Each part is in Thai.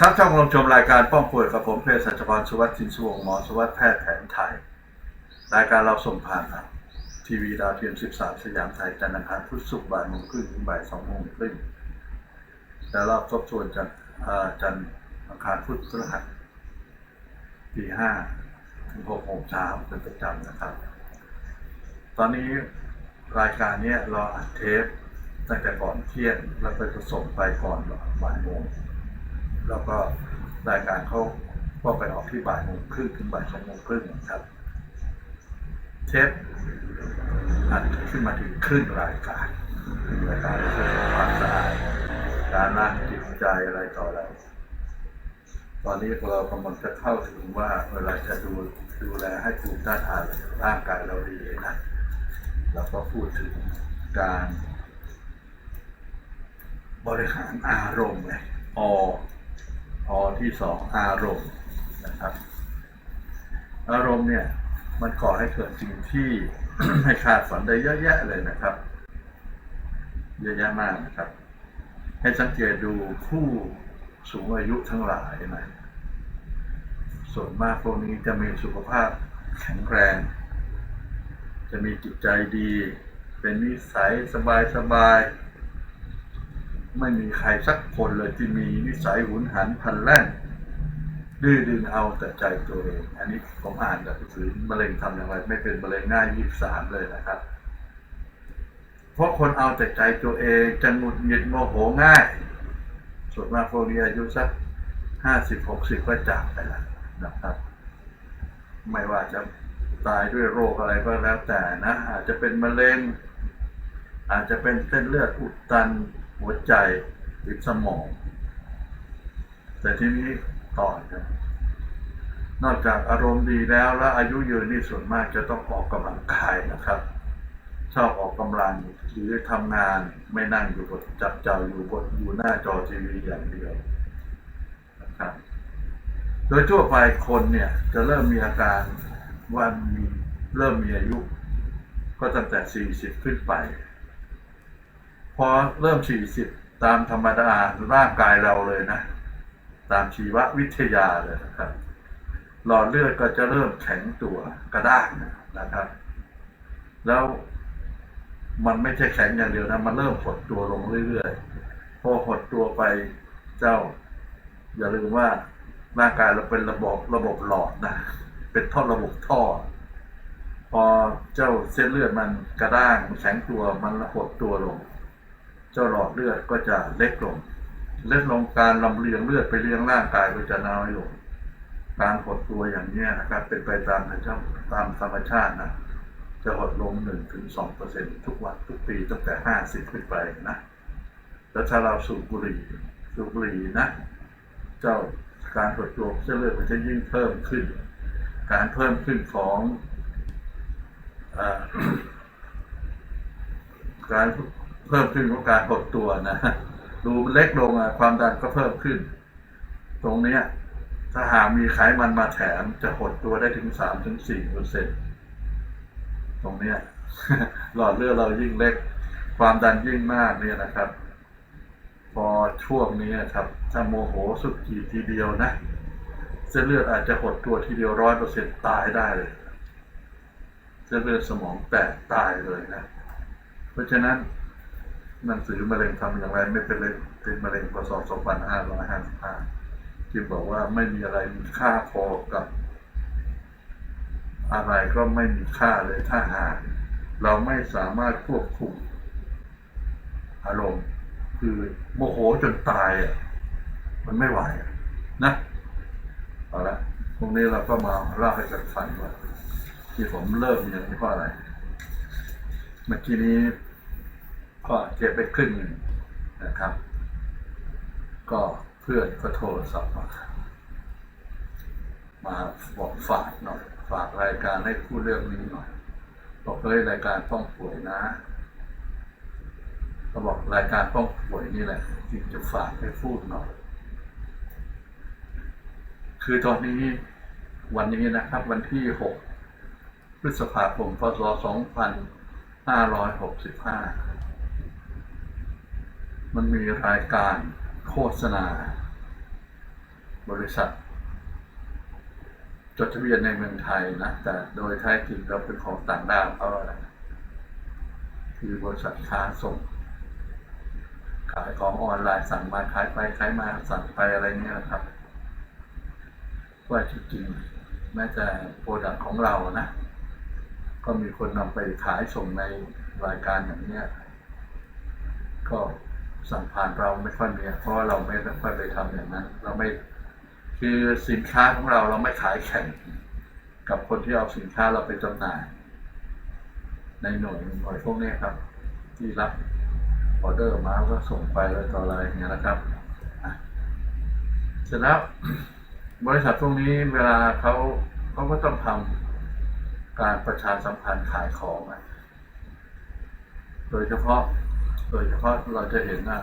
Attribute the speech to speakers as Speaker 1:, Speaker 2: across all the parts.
Speaker 1: ครับท่านผู้ชมรายการป้องป่วยกับผมเภสัชกรสุวัสดิ์ชินสุวงหมอสุวัสดิ์แพทย์แผนไทย รายการเราส่งผ่านทางทีวีดาวเทียม 13 สยามไทยจันทร์อังคารพุธศุกร์บ่ายโมงครึ่งถึงบ่ายสองโมงครึ่งแล้วรอบทบทวนจันทร์อาจันทร์อังคารพุธพฤหัสตีห้าถึงหกโมงเช้าเป็นประจำนะครับ ตอนนี้รายการนี้เราอัดเทปตั้งแต่ก่อนเที่ยงแล้วก็จะส่งไปก่อนบ่ายโมง แล้วก็รายการเขาก็ไปออกที่บ่ายโมงครึ่งถึงบ่ายสองโมงครึ่งนะครับ เทปอัดขึ้นมาถึงครึ่งรายการรายการเรื่องความสะอาดการล้างจิตใจอะไรต่ออะไร ตอนนี้เรากำลังจะเข้าถึงว่าเวลาจะดูดูแลให้ภูมิต้านทานร่างกายเราดีนะเราก็พูดถึงการบริหารอารมณ์ไงออ อที่สองอารมณ์นะครับ อารมณ์เนี่ยมันก่อให้เกิดสิ่งที่ให้คาดฝันได้เยอะแยะเลยนะครับเยอะแยะมากนะครับ ให้สังเกตดูผู้สูงอายุทั้งหลายนะส่วนมากพวกนี้จะมีสุขภาพแข็งแรง จะมีจิตใจดี เป็นนิสัยสบายสบาย ไม่มีใครสักคนเลยที่มีนิสัยหุนหันพันแล่นดื้อดึงเอาแต่ใจตัวเอง อันนี้ผมอ่านจากหนังสือมะเร็งทำอย่างไร ไม่เป็นมะเร็งง่ายยี่สามเลยนะครับ เพราะคนเอาแต่ใจตัวเองจะหงุดหงิดโมโหง่าย ส่วนมากพวกนี้อายุสักห้าสิบหกสิบก็จากไปแล้วนะครับ ไม่ว่าจะตายด้วยโรคอะไรก็แล้วแต่นะ อาจจะเป็นมะเร็ง อาจจะเป็นเส้นเลือดอุดตัน หัวใจหรือสมอง แต่ทีนี้ต่อครับ นอกจากอารมณ์ดีแล้วแล้วอายุยืนนี่ส่วนมากจะต้องออกกำลังกายนะครับ ชอบออกกำลังหรือทำงานไม่นั่งอยู่บนจับเจ้าอยู่บนอยู่หน้าจอทีวีอย่างเดียวนะครับโดยทั่วไปคนเนี่ยจะเริ่มมีอาการว่ามีเริ่มมีอายุ ก็ตั้งแต่ 40 ขึ้นไป พอเริ่ม40ตามธรรมดาร่างกายเราเลยนะ ตามชีววิทยาเลยนะครับ หลอดเลือดก็จะเริ่มแข็งตัวกระด้างนะครับ แล้วมันไม่ใช่แข็งอย่างเดียวนะ มันเริ่มหดตัวลงเรื่อยๆ พอหดตัวไปเจ้า อย่าลืมว่าร่างกายเราเป็นระบบระบบหลอดนะ เป็นท่อระบบท่อ พอเจ้าเส้นเลือดมันกระด้างแข็งตัวมันหดตัวลง เจ้าหลอดเลือดก็จะเล็กลง เล็กลงการลำเลียงเลือดไปเลี้ยงร่างกายก็จะน้อยลงการหดตัวอย่างนี้นะครับ เป็นไปตามธรรมชาติตามธรรมชาตินะจะหดลงหนึ่งถึงสองเปอร์เซ็นทุกวันทุกปีตั้งแต่ห้าสิบขึ้นไปนะ แล้วถ้าเราสูบบุหรี่สูบบุหรี่นะ เจ้าการหดตัวเส้นเลือดมันจะยิ่งเพิ่มขึ้น การเพิ่มขึ้นของอการ พิ่มขึ้นของการหดตัวนะดูมันเล็กลงอะความดันก็เพิ่มขึ้น ตรงเนี้ยถ้าหากมีไขมันมาแถมจะหดตัวได้ถึงสามถึงสี่เปอร์เซ็นตรงเนี้ยหลอดเลือดเรายิ่งเล็ก ความดันยิ่งมากเนี่ยนะครับ พอช่วงนี้ครับถ้าโมโหสุดขีดทีเดียวนะเส้นเลือดอาจจะหดตัวทีเดียวร้อยเปอร์เซ็นตายได้เลยเส้นเลือดสมองแตกตายเลยนะ เพราะฉะนั้น หนังสือมะเร็งทำอย่างไรไม่เป็นเลยเป็นมะเร็งพศ2555ที่บอกว่าไม่มีอะไรมีค่าพอกับ อะไรก็ไม่มีค่าเลยถ้าหากเราไม่สามารถควบคุมอารมณ์ คือโมโหจนตายอะมันไม่ไหวนะเอาละตรงนี้เราก็มาเล่าให้กันฟังว่าที่ผมเริ่มอย่างนี้เพราะอะไร เมื่อกี้นี้ ก็เจ็บไปครึ่งหนึ่งนะครับ ก็เพื่อนก็โทรศัพท์มามาบอกฝากหน่อยฝากรายการให้พูดเรื่องนี้หน่อย บอกเลยรายการป้องป่วยนะก็บอกรายการป้องป่วยนี่แหละที่จะฝากให้พูดหน่อย คือตอนนี้วันนี้นะครับ วันที่ 6 พฤษภาคมพศ2565 มันมีรายการโฆษณา บริษัท จดทะเบียนในเมืองไทยนะ แต่โดยแท้จริงเราเป็นของต่างด้าวเขาอะไรคือบริษัทค้าส่ง ขายของออนไลน์สั่งมาขายไปขายมาสั่งไปอะไรเงี้ยนะครับ ว่าจริงๆแม้แต่โปรดักของเรานะ ก็มีคนนำไปขายส่งในรายการอย่างเนี้ยก็ สั่งผ่านเราไม่ค่อยมีเพราะว่าเราไม่ค่อยไปทำอย่างนั้น เราไม่คือสินค้าของเราเราไม่ขายแข่งกับคนที่เอาสินค้าเราไปจำหน่าย ในหน่วยหน่วยพวกนี้ครับ ที่รับออเดอร์มาก็ส่งไปแล้วต่ออะไรอย่างเงี้ยนะครับเสร็จแล้วบริษัทพวกนี้เวลาเขาเขาก็ต้องทำการประชาสัมพันธ์ขายของ โดยเฉพาะ ดยเฉพาะเราจะเห็นว่า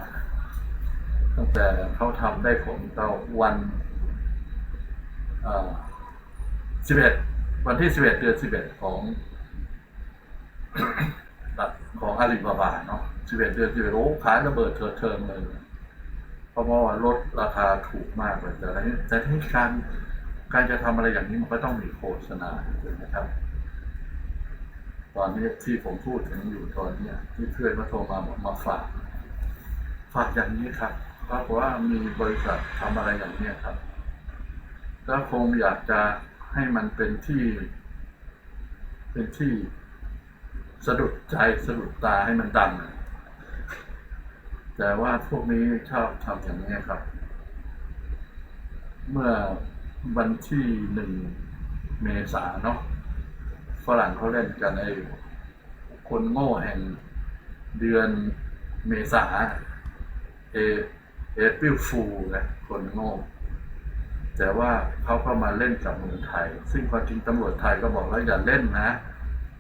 Speaker 1: ตั้งแต่เขาทำได้ผลต่อวันสิบเอ็ดวันที่สิบเอ็ดเดือนสิบเอ็ดของของอาลีบาบาเนาะสิบเอ็ดเดือนสิบเอ็ดโอ้ขายระเบิดเถิดเทิงเลยเพราะว่าลดราคาถูกมากเลยแต่ที่แต่ที่การการจะทำอะไรอย่างนี้มันก็ต้องมีโฆษณาถูกไหมครับ ตอนนี้ที่ผมพูดถึงอยู่ตอนเนี้ยที่เพื่อนมาโทรมาบอกมาฝากฝากอย่างนี้ครับปรากฏว่ามีบริษัททำอะไรอย่างเนี้ยครับ ก็คงอยากจะให้มันเป็นที่ เป็นที่สะดุดใจสะดุดตาให้มันดังแต่ว่าพวกนี้ชอบทำอย่างนี้ครับ เมื่อวันที่หนึ่งเมษาเนาะ ฝรั่งเขาเล่นกันไอ้คนโง่แห่งเดือนเมษาเอเอพิลฟูนะคนโง่ แต่ว่าเขาก็มาเล่นกับเมืองไทย ซึ่งความจริงตำรวจไทยก็บอกแล้วอย่าเล่นนะ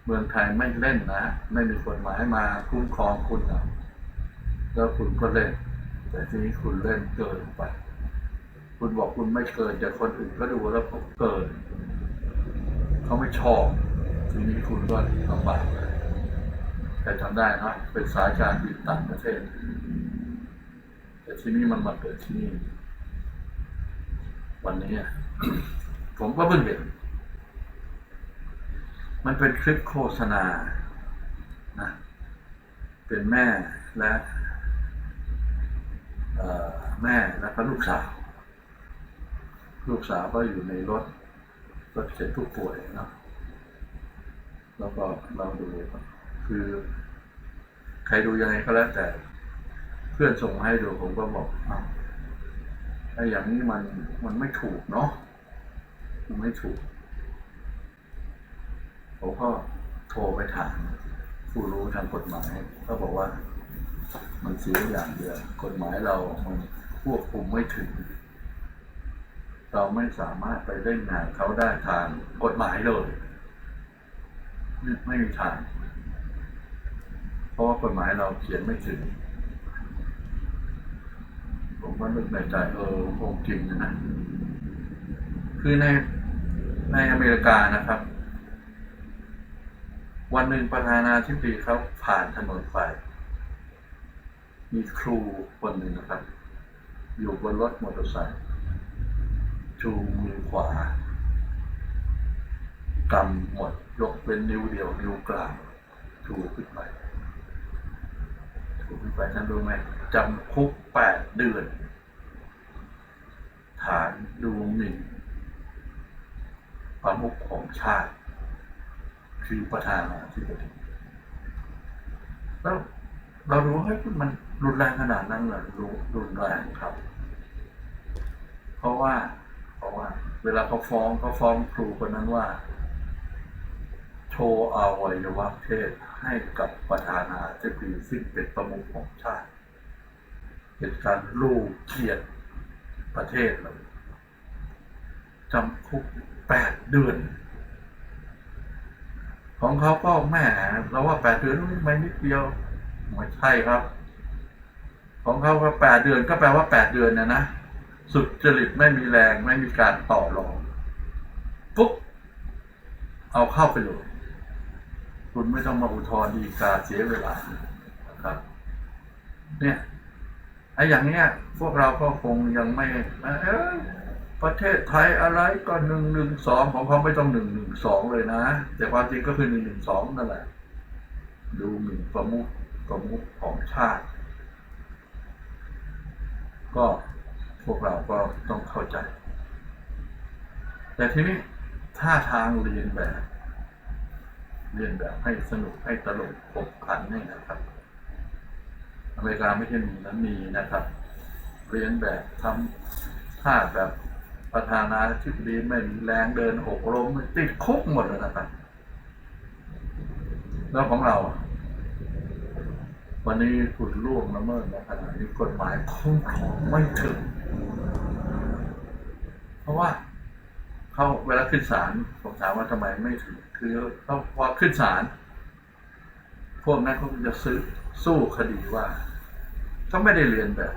Speaker 1: เมืองไทยไม่เล่นนะ ไม่มีกฎหมายมาคุ้มครองคุณนะแล้วคุณก็เล่น แต่ทีนี้คุณเล่นเกินไป คุณบอกคุณไม่เกินแต่คนอื่นก็ดูแล้วผมเกิน เขาไม่ชอบ ทีนี้คุณก็ลำบากเลยใครจำได้นะเป็นสายการบินต่างประเทศ แต่ที่นี่มันมาเกิดที่นี่ วันนี้ ผมก็เพิ่งเห็น มันเป็นคลิปโฆษณานะเป็นแม่และแม่และก็ลูกสาว ลูกสาวก็อยู่ในรถรถเข็นผู้ป่วยเนาะ แล้วก็เราดูคือ ใครดูยังไงก็แล้วแต่ เพื่อนส่งมาให้ดูผมก็บอกไอ้อย่างนี้มันมันไม่ถูกเนาะมันไม่ถูกผมก็โทรไปถามผู้รู้ทางกฎหมาย ก็บอกว่า มันเสียอย่างเดียวกฎหมายเรามันควบคุมไม่ถึง เราไม่สามารถไปเล่นงานเขาได้ทางกฎหมายเลย ไม่ไม่มีทาง เพราะว่ากฎหมายเราเขียนไม่ถึง ผมก็นึกในใจเออคงจริงนะ คือในในอเมริกานะครับ วันหนึ่งประธานาธิบดีเขาผ่านถนนไป มีครูคนหนึ่งนะครับ อยู่บนรถมอเตอร์ไซค์ชูมือขวา กำหมดยกเป็นนิ้วเดียวนิ้วกลางถูขึ้นไปถูขึ้นไปท่านรู้ไหมจำคุกแปดเดือน ฐานดูหมิ่นประมุขของชาติ คือประธานาธิบดีแล้วเรารู้ว่าเฮ้มันรุนแรงขนาดนั้นเหรอรู้รุนแรงครับ เพราะว่า เพราะว่า เวลาเขาฟ้องเขาฟ้องครูคนนั้นว่า โชว์อวัยวะเพศให้กับประธานาธิบดีซึ่งเป็นประมุขของชาติ เป็นการลูกเกียรติประเทศเลยจำคุกแปดเดือน ของเขาก็แม่เราว่าแปดเดือนไม่นิดเดียวไม่ใช่ครับ ของเขาก็แปดเดือนก็แปลว่าแปดเดือนนะนะสุดจริตไม่มีแรงไม่มีการต่อรองปุ๊บเอาเข้าไปเลย คุณไม่ต้องมาอุทธรณ์ดีกาเสียเวลาครับ เนี่ยไอ้อย่างเนี้ย พวกเราก็คงยังไม่เออประเทศไทยอะไรก็หนึ่งหนึ่งสองของเขาไม่ต้องหนึ่งหนึ่งสองเลยนะ แต่ความจริงก็คือหนึ่งหนึ่งสองนั่นแหละ ดูหมิ่นประมุขประมุขของชาติ ก็พวกเราก็ต้องเข้าใจ แต่ทีนี้ท่าทางเรียนแบบ เรียนแบบให้สนุกให้ตลกขบขันนี่นะครับ อเมริกาไม่ใช่มีนะมีนะครับเรียนแบบทำท่าแบบประธานาธิบดีไม่มีแรงเดินหกล้มติดคุกหมดเลยนะครับ แล้วของเรา วันนี้ถูกล่วงละเมิดในขณะนี้กฎหมายคุ้มครองไม่ถึง เพราะว่า เขาเวลาขึ้นศาลผมถามว่าทำไมไม่ถึงคือเขาพอขึ้นศาลพวกนั้นเขาจะซื้อสู้คดีว่าเขาไม่ได้เรียนแบบ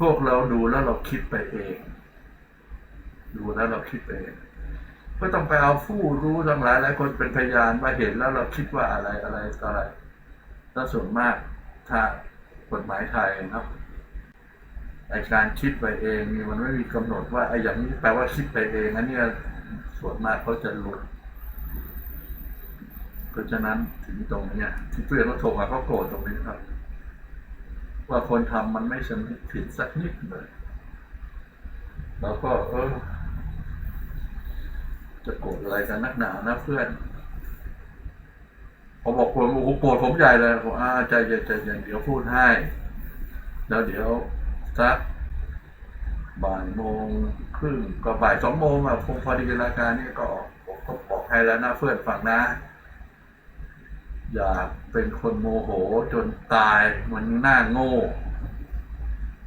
Speaker 1: พวกเราดูแล้วเราคิดไปเอง ดูแล้วเราคิดไปเองก็ต้องไปเอาผู้รู้ทั้งหลายหลายคนเป็นพยานมาเห็นแล้วเราคิดว่าอะไรอะไรออะไรแล้วส่วนมากถ้ากฎหมายไทยนะครับ ไอการคิดไปเองนี่มันไม่มีกำหนดว่าไออย่างนี้แปลว่าคิดไปเองอันเนี้ยส่วนมากเขาจะหลุดเพราะฉะนั้นถึงตรงเนี้ยที่เพื่อนเขาโทรมาเขาโกรธตรงนี้ครับ ว่าคนทำมันไม่สำนึกผิดสักนิดเลยเราก็เออจะโกรธอะไรกันนักหนานะเพื่อนพอบอกผมโอ้โหโกรธผมใหญ่เลยผมอ่าใจเย็นใจเย็นเดี๋ยวพูดให้ แล้วเดี๋ยว สักบ่ายโมงครึ่งก็บ่ายสองโมงอะคงพอดีรายการนี้ก็ออกผมก็บอกให้แล้วนะเพื่อนฟังนะ อย่าเป็นคนโมโหจนตายมันหน้าโง่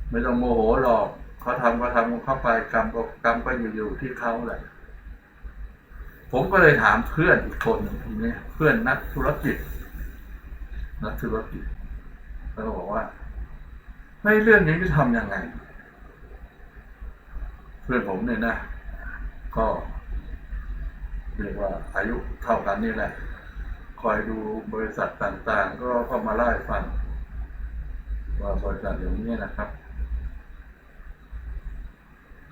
Speaker 1: ไม่ต้องโมโหหรอกเขาทำก็ทำเข้าไปกรรมก็กรรมก็อยู่อยู่ที่เขาแหละผมก็เลยถามเพื่อนอีกคนหนึ่งทีนี้เพื่อนนักธุรกิจนักธุรกิจแล้วบอกว่า ในเรื่องนี้จะทำยังไง เพื่อนผมเนี่ยนะ ก็เรียกว่าอายุเท่ากันนี่แหละ คอยดูบริษัทต่างๆ ก็เข้ามาเล่ฟัง ว่าบริษัทอย่างนี้นะครับ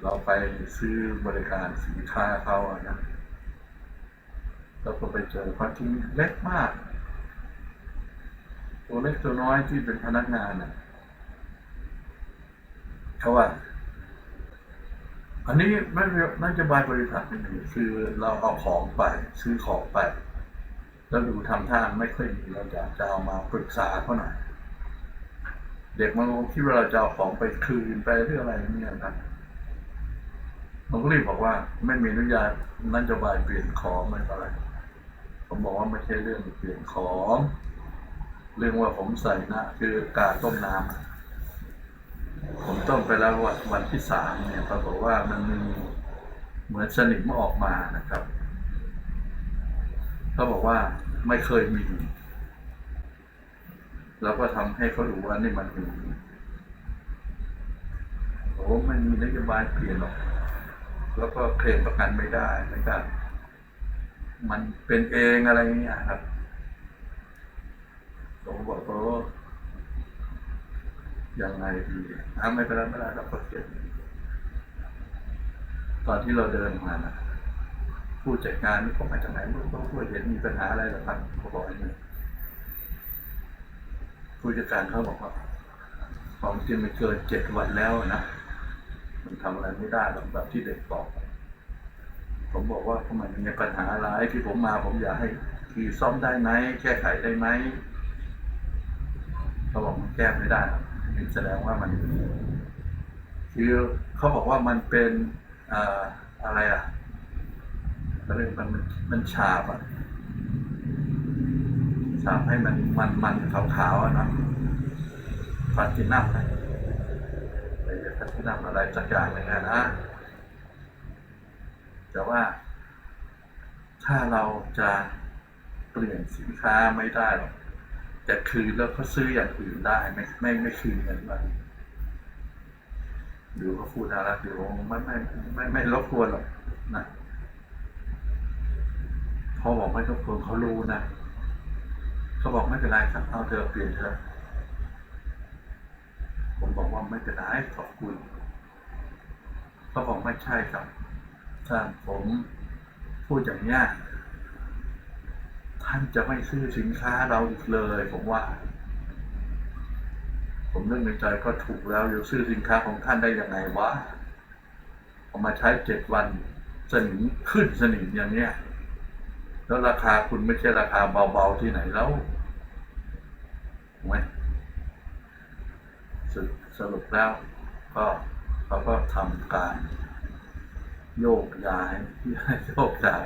Speaker 1: เราไปซื้อบริการสินค้าเขาอะนะเราก็ไปเจอความจริงเล็กมาก ตัวเล็กตัวน้อยที่เป็นพนักงานน่ะ เขาว่า อันนี้ไม่นโยบายบริษัทไม่มีคือเราเอาของไป ซื้อของไป แล้วดูทำท่าไม่ค่อยดีเราอยากจะเอามาปรึกษาเขาหน่อยเด็กมันคงคิดว่าเราจะเอาของไปคืนไปเรื่องอะไรเนี่ยนะผมก็รีบบอกว่า ไม่มีอนุญาตนโยบายเปลี่ยนของไม่อะไร ผมบอกว่าไม่ใช่เรื่องเปลี่ยนของ เรื่องว่าผมใส่นะคือกาต้มน้ำ ผมต้มไปแล้ววันวันที่สามเนี่ยปรากฏว่ามันมีเหมือนสนิมออกมานะครับเขาบอกว่าไม่เคยมีแล้วก็ทำให้เขาดูว่านี่มันมีโอ้ไม่มีนโยบายเปลี่ยนหรอก แล้วก็เคลมประกันไม่ได้เหมือนกันมันเป็นเองอะไรเงี้ยครับผมบอกเขา ยังไงดีอะไม่เป็นไรไม่เป็นไรเราก็เก็บตอนที่เราเดินมานะผู้จัดการนี่ผมมาจากไหนไม่รู้เขาเห็นมีปัญหาอะไรหรอครับเขาบอกอย่างนี้ผู้จัดการเขาบอกว่าของจริงมันเกินเจ็ดวันแล้วนะมันทำอะไรไม่ได้หรอกแบบที่เด็กบอก ผมบอกว่าทำไมมันมีปัญหาอะไรที่ผมมาผมอยากให้ขี่ซ่อมได้ไหมแก้ไขได้ไหมเขาบอกมันแก้ไม่ได้ครับ นี่แสดงว่ามัน คือเขาบอกว่ามันเป็นเอ่อะไรอะเขาเรียกมันมันมันฉาบอะฉาบให้มันมันมันขาวๆอะนะฟาตินัมนะอะไรฟาตินัมอะไรสักอย่างหนึ่งนะแต่ว่า ถ้าเราจะเปลี่ยนสินค้าไม่ได้หรอก แต่คืนแล้วเขาซื้ออย่างอื่นได้ไม่ไม่ไม่คืนเงินมันดูเขาพูดน่ารักอยู่ไม่ไม่ไม่ไม่รบกวนหรอกนะพอบอกไม่รบกวนเขารู้นะเขาบอกไม่เป็นไรครับเอาเธอเปลี่ยนเธอผมบอกว่าไม่เป็นไรขอบคุณเขาบอกไม่ใช่ครับถ้าผมพูดอย่างนี้ ท่านจะไม่ซื้อสินค้าเราอีกเลย ผมว่า ผมนึกในใจก็ถูกแล้วอยู่ซื้อสินค้าของท่านได้ยังไงวะเอามาใช้เจ็ดวันสนิมขึ้นสนิมอย่างเนี้ยแล้วราคาคุณไม่ใช่ราคาเบาๆที่ไหนแล้วถูกไหมสรุปสรุปแล้วก็เขาก็ทำการ โยกย้ายโยกย้าย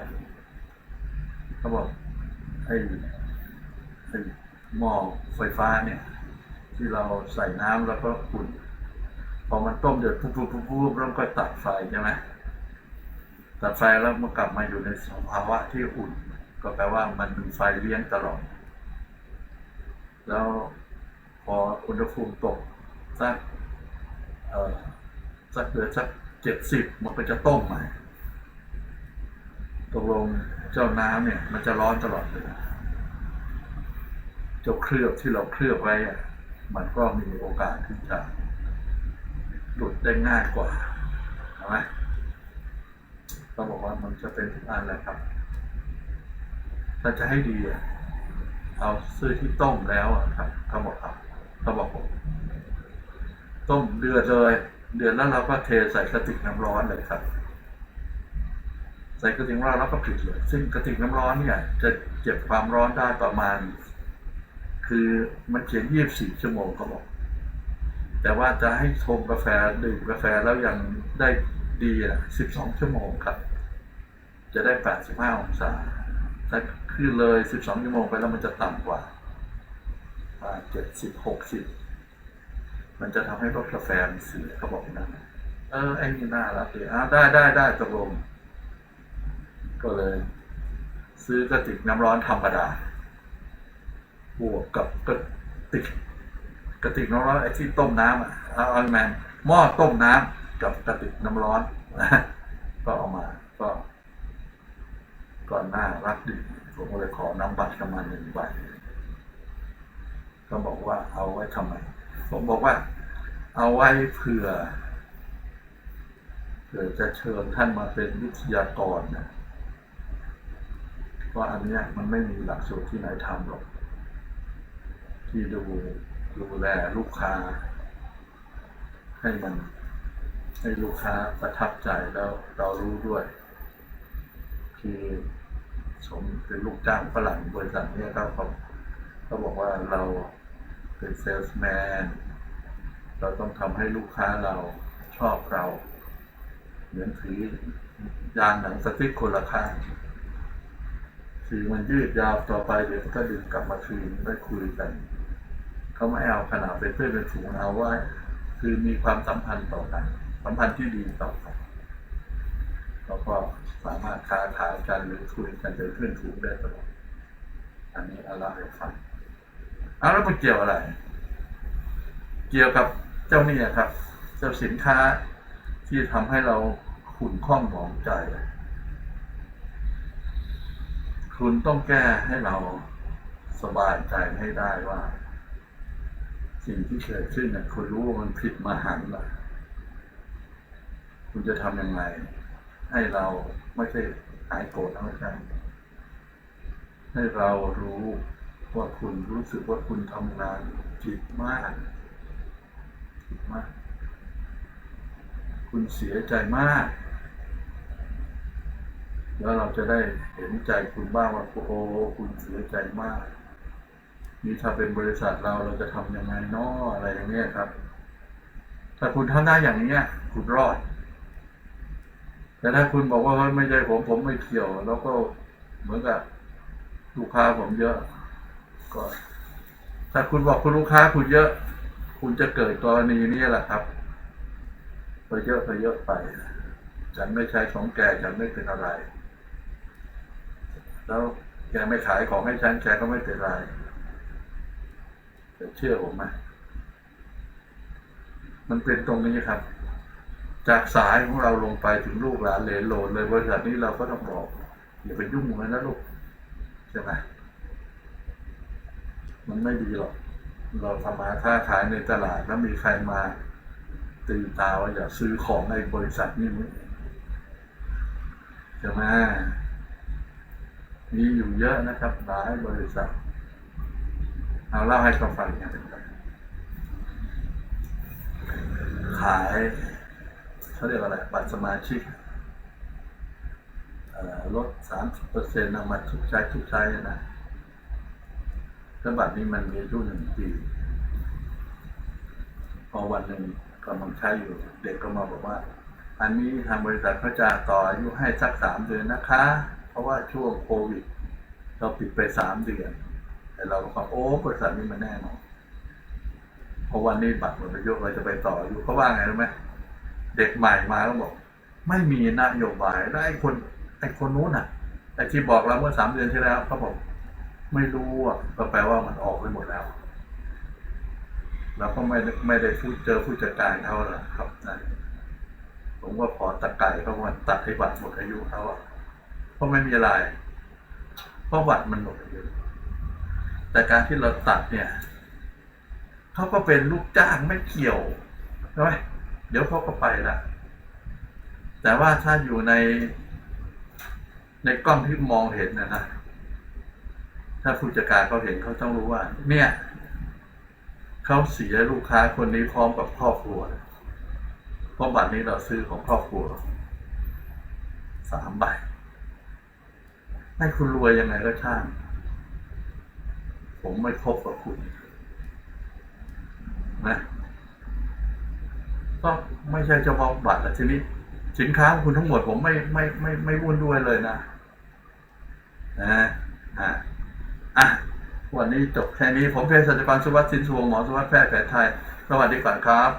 Speaker 1: เขาบอก ไอ้ไอ้หม้อไฟฟ้าเนี่ย ที่เราใส่น้ำแล้วก็อุ่นพอมันต้มเดือดปุ๊บๆๆๆแล้วก็ตัดไฟใช่ไหมตัดไฟแล้วมันกลับมาอยู่ในสภาวะที่อุ่น ก็แปลว่ามันมีไฟเลี้ยงตลอด แล้วพออุณหภูมิตกสักเอ่อสักเดือนสักเจ็ดสิบมันก็จะต้มใหม่ตกลง เจ้าน้ำเนี่ย มันจะร้อนตลอดเลยเจ้าเคลือบที่เราเคลือบไว้อะมันก็มีโอกาสที่จะหลุดได้ง่ายกว่าใช่ไหมเราบอกว่ามันจะเป็นทุกอันแหละครับ ถ้าจะให้ดีอะเอาซื้อที่ต้มแล้วอะครับเขาบอกครับเขาบอกผมต้มเดือดเลย เดือดแล้วเราก็เทใส่กระติกน้ำร้อนเลยครับ ใส่กระติกน้ำร้อนแล้วก็ปิดเลย ซึ่งกระติกน้ำร้อนเนี่ย จะเก็บความร้อนได้ประมาณ คือมันเขียน24ชั่วโมงเขาบอก แต่ว่าจะให้ชงกาแฟดื่มกาแฟแล้วยังได้ดีอะ12ชั่วโมงครับ จะได้85องศาถ้าขึ้นเลย12ชั่วโมงไปแล้วมันจะต่ำกว่าอ่า70 60มันจะทำให้รสกาแฟเสียเขาบอกนะเออไอ้นี่น่ารักดีอ่าได้ได้ได้ตกลง ก็เลย ซื้อกระติกน้ำร้อนธรรมดาบวกกับกระติกกระติกน้ำร้อนไอ้ที่ต้มน้ำอะเอาเอาแมนหม้อต้มน้ำกับกระติกน้ำร้อนก็เอามา ก็ก่อนหน้ารักดีผมก็เลยขอน้ำบัตรกันมาณหนึ่งใบก็บอกว่าเอาไว้ทำไม ผมบอกว่า เอาไว้เผื่อเผื่อจะเชิญท่านมาเป็นวิทยากรนะ ว่าอันนี้มันไม่มีหลักสูตรที่ไหนทำหรอก ที่ดูดูแลลูกค้า ให้มันให้ลูกค้าประทับใจแล้วเรารู้ด้วย คือผมเป็นลูกจ้างฝรั่งบริษัทเนี้ยเขาเขาเขาบอกว่าเราเป็นเซลส์แมนเราต้องทำให้ลูกค้าเราชอบเรา เหมือนถือยางหนังสติ๊กคนละข้าง คือมันยืดยาวต่อไปเดี๋ยวก็ดึงกลับมาคืนได้คุยกันเขาไม่เอาขนาดเป็นเพื่อนเป็นฝูงเอาไว้คือมีความสัมพันธ์ต่อกัน สัมพันธ์ที่ดีต่อกันแล้วก็สามารถค้าขายกันหรือคุยกันเป็นเพื่อนฝูงได้ตลอดอันนี้เอาละให้ฟังเอาแล้วมันเกี่ยวอะไร เกี่ยวกับเจ้านี่ครับ เจ้าสินค้าที่ทำให้เราขุ่นข้องหมองใจ คุณต้องแก้ให้เราสบายใจให้ได้ว่า สิ่งที่เกิดขึ้นเนี่ยคุณรู้ว่ามันผิดมาหันละคุณจะทำยังไง ให้เราไม่ใช่หายโกรธแล้วไม่ใช่ให้เรารู้ว่าคุณรู้สึกว่าคุณทำงานผิดมากผิดมาก คุณเสียใจมาก แล้วเราจะได้เห็นใจคุณบ้างว่าโอ้คุณเสียใจมากนี่ถ้าเป็นบริษัทเราเราจะทำยังไงเนาะอะไรอย่างเงี้ยครับ ถ้าคุณทำได้อย่างเนี้ยคุณรอด แต่ถ้าคุณบอกว่าไม่ใช่ผมผมไม่เกี่ยว แล้วก็เหมือนกับลูกค้าผมเยอะก็ถ้าคุณบอกคุณลูกค้าคุณเยอะ คุณจะเกิดกรณีนี้แหละครับไปเยอะไปเยอะไป ฉันไม่ใช้ของแกฉันไม่เป็นอะไร แล้วแกไม่ขายของให้ฉันแกก็ไม่เป็นไรแต่เชื่อผมไหมมันเป็นตรงนี้ครับ จากสายของเราลงไปถึงลูกหลานเหลนโหลนเลยบริษัทนี้เราก็ต้องบอกอย่าไปยุ่งมันนะลูกใช่ไหมมันไม่ดีหรอก เราทำมาค้าขายในตลาดแล้วมีใครมาตื่นตาว่าอย่าซื้อของในบริษัทนี้ใช่ไหม มีอยู่เยอะนะครับหลายบริษัทเอาเล่าให้เขาฟังอย่างหนึ่งครับขายเขาเรียกอะไรบัตรสมาชิกลดสามสิบเปอร์เซ็นต์นำมาทุกใช้ทุกใช้นะแล้วบัตรนี้มันมีอายุหนึ่งปี พอวันหนึ่งกำลังใช้อยู่ เด็กก็มาบอกว่า อันนี้ทางบริษัทเขาจะต่ออายุให้สักสามเดือนนะคะ ราะว่าช่วงโควิด เราปิดไปสามเดือน แต่เราก็บอกโอ้บริษัทนี้มันแน่นอนเพราะวันนี้บัตรหมดอายุเราจะไปต่ออายุเขาว่าไงรู้ไหมเด็กใหม่มาก็บอก ไม่มีนโยบายแล้วไอ้คนไอ้คนนู้นอะไอ้ที่บอกเราเมื่อสามเดือนที่แล้วเขาบอกไม่รู้อะก็แปลว่ามันออกไปหมดแล้วเราก็ไม่ไม่ได้พูดเจอผู้จัดการเขาหรอกครับนะผมก็ขอตะไก่เขาวันตัดให้บัตรหมดอายุเขาอะ เพราะไม่มีอะไร เพราะบัตรมันหมดอายุแต่การที่เราตัดเนี่ยเขาก็เป็นลูกจ้างไม่เกี่ยวใช่ไหมเดี๋ยวเขาก็ไปละแต่ว่าถ้าอยู่ใน ในกล้องที่มองเห็นนะนะถ้าผู้จัดการเขาเห็นเขาต้องรู้ว่า เนี่ยเขาเสียลูกค้าคนนี้พร้อมกับครอบครัวเพราะบัตรนี้เราซื้อของครอบครัวสามใบ ให้คุณรวยยังไงก็ช่าง ผมไม่คบกับคุณนะก็ไม่ใช่เฉพาะบัตรแต่ทีนี้ สินค้าของคุณทั้งหมดผมไม่ไม่ไม่ไม่วุ่นด้วยเลยนะนะอะอะวันนี้จบแค่นี้ผมเพศสัจกรสุวัสดิ์สินสุวงหมอสุวัสดิ์แพทย์แผนไทย สวัสดีก่อนครับ